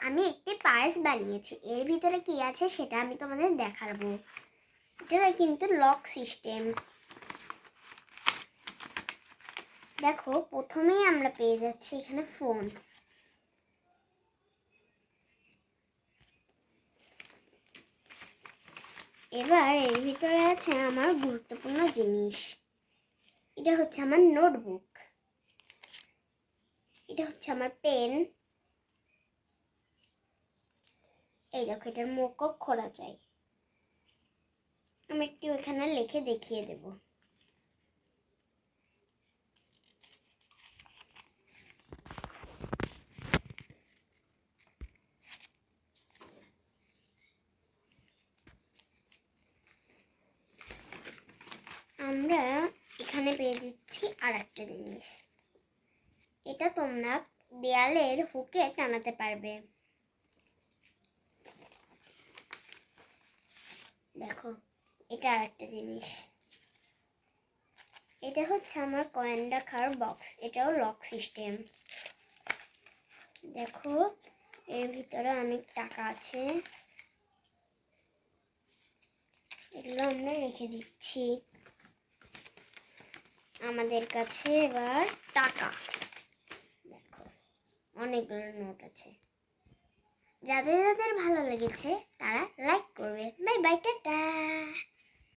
আমি একটি পার্স বানিয়েছি। এর ভিতরে কি আছে সেটা আমি তোমাদের দেখাবো। এটা কিন্তু লক সিস্টেম। দেখো, প্রথমেই আমরা পেয়ে যাচ্ছি এখানে ফোন। এবার এর ভিতরে আছে আমার গুরুত্বপূর্ণ জিনিস। এটা হচ্ছে আমার নোটবুক। এটা হচ্ছে আমার পেন। এই দেখো, এটার মুখও খোলা যায় আমি একটু এখানে লিখে দেখিয়ে দেব। আমরা এখানে পেয়ে যাচ্ছি আর একটা জিনিস। এটা তোমরা দেয়ালের হুকে টানাতে পারবে। দেখো, এটা আর একটা জিনিস। এটা হচ্ছে আমার কয়েন রাখার বক্স এটাও লক সিস্টেম দেখো, এর ভিতরে অনেক টাকা আছে। এগুলো আমরা রেখে দিচ্ছি। আমাদের কাছে এবার টাকা। দেখো, অনেকগুলো নোট আছে। যাদের যাদের ভালো লেগেছে, তারা লাইক করবে। Bye, Tata.